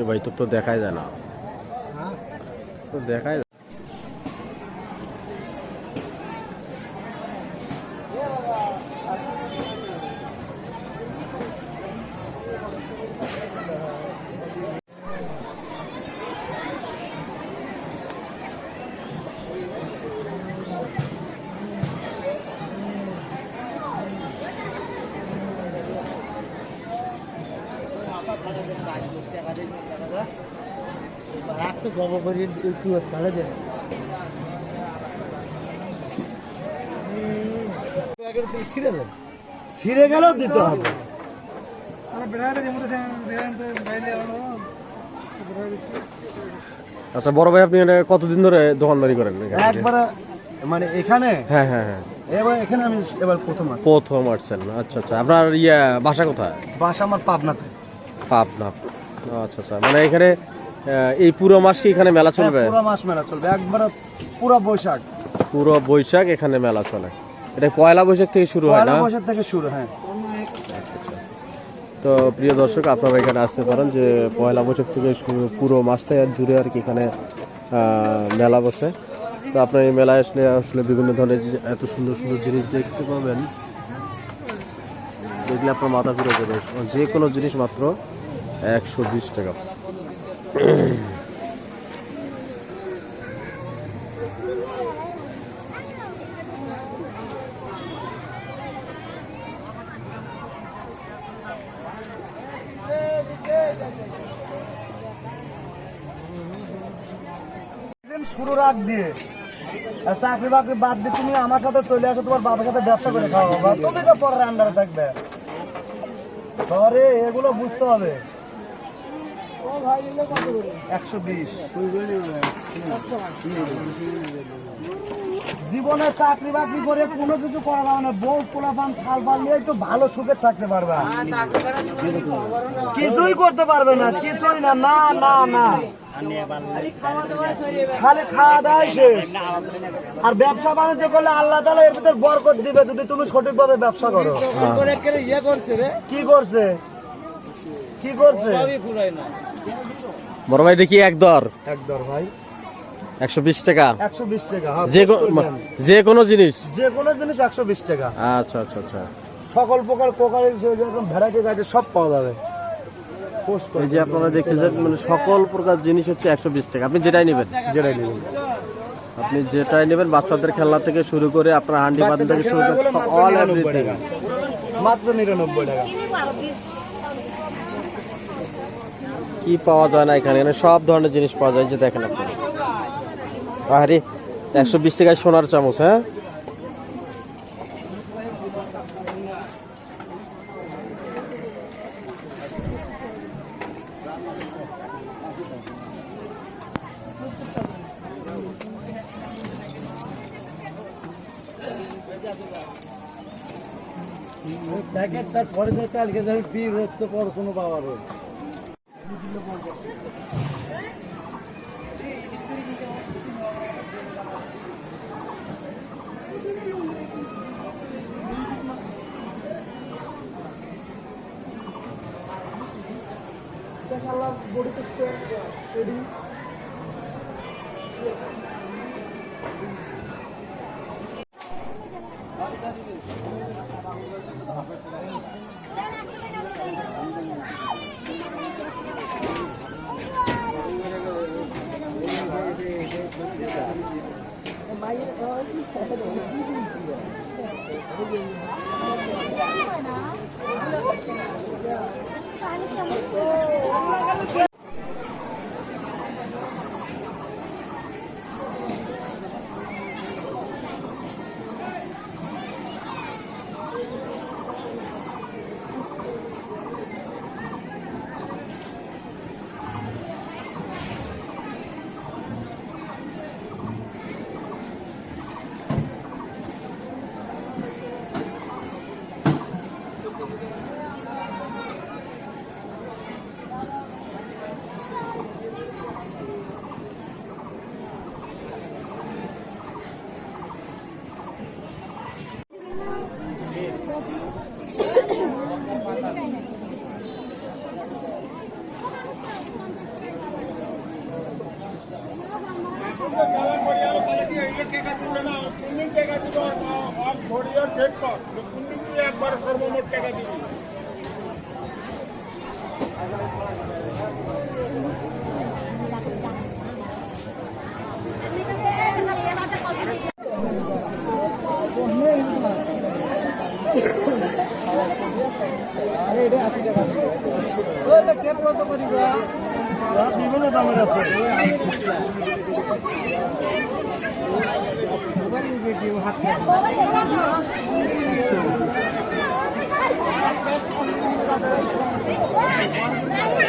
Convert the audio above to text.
রে ভাই তোর তো দেখাই যায় না তো দেখাই যায় একটা জব করি একটু তাহলে দেন ছিঁড়ে গেলেও দিতে হবে আচ্ছা বড় ভাই আপনি কতদিন ধরে দোকানদারি করেন একবারে মানে এখানে? হ্যাঁ হ্যাঁ হ্যাঁ। এবার এখানে আমি এবার প্রথম প্রথম আসছেন। আচ্ছা আচ্ছা। আপনার ইয়া বাসা কোথায়? বাসা আমার পাবনাতে। পাবনা। আচ্ছা আচ্ছা। মানে এখানে এই পুরো মাস কি এখানে মেলা চলবে? পুরো মাস মেলা চলবে। একবারে পুরো বৈশাখ। পুরো বৈশাখ এখানে মেলা চলে। এটা পয়লা বৈশাখ থেকে শুরু হয় না? বৈশাখ থেকে শুরু হ্যাঁ। তো প্রিয় দর্শক আপনারা এখানে আসতে পারেন যে পয়লা বৈশাখ থেকে পুরো মাসটাই জুড়ে আর কি এখানে মেলা বসে। তো আপনার এই মেলায় আসলে আসলে বিভিন্ন ধরনের এত সুন্দর সুন্দর জিনিস দেখতে পাবেন। দেখলে আপনার মাথা ফিরে যাবে। যে কোনো জিনিস মাত্র একশো বিশ টাকা। শুরু রাখ দিয়ে চাকরি বাকরি বাদ দিয়ে তুমি আমার সাথে চলে আসো, তোমার বাবার সাথে ব্যবসা করে খাওয়া বাবা তুমি তো পরের আন্ডারে থাকবে। ধরে এগুলো বুঝতে হবে। একশো বিশ। জীবনে চাকরি বাকরি করে কোনো কিছু করা যাবে না। বউ পোলাপান খাল পাল নিয়ে একটু ভালো সুখে থাকতে পারবে। কিছুই করতে পারবে না কিছুই না না না না। খালি খাওয়া দাওয়াই শেষ। আর ব্যবসা বাণিজ্য করলে আল্লাহ তালা এর ভিতর বরকত দিবে যদি তুমি সঠিকভাবে ব্যবসা করো। কি করছে? কি করছে? বড় ভাই দেখি এক দর? একদর ভাই। একশো বিশ টাকা? একশো বিশ টাকা হ্যাঁ, যে কোনো জিনিস? যে কোনো জিনিস একশো বিশ টাকা। আচ্ছা আচ্ছা আচ্ছা। সকল প্রকার কোকারি যেরকম ভ্যারাইটি আছে সব পাওয়া যাবে। এই যে আপনারা দেখতেছেন মানে সকল প্রকার জিনিস হচ্ছে একশো বিশ টাকা। আপনি যেটাই নেবেন। যেটাই নেবেন। আপনি যেটাই নেবেন বাচ্চাদের খেলনা থেকে শুরু করে আপনার হান্ডি বাদ থেকে শুরু করে অল এভরিথিং মাত্র নিরানব্বই টাকা। কি পাওয়া যায় না এখানে? এখানে সব ধরনের জিনিস পাওয়া যায় যে দেখেন আপনি। আরে একশো বিশ টাকায় সোনার চামচ হ্যাঁ? প্যাকেট তার পরে যে কালকে যাবে পি Inshallah, body to square, ready. 这个是绿色的，这个是。একবার সর্বমোট টাকা দিবি বিভিন্ন দামের আছে Hãy subscribe cho kênh Ghiền Mì Gõ Để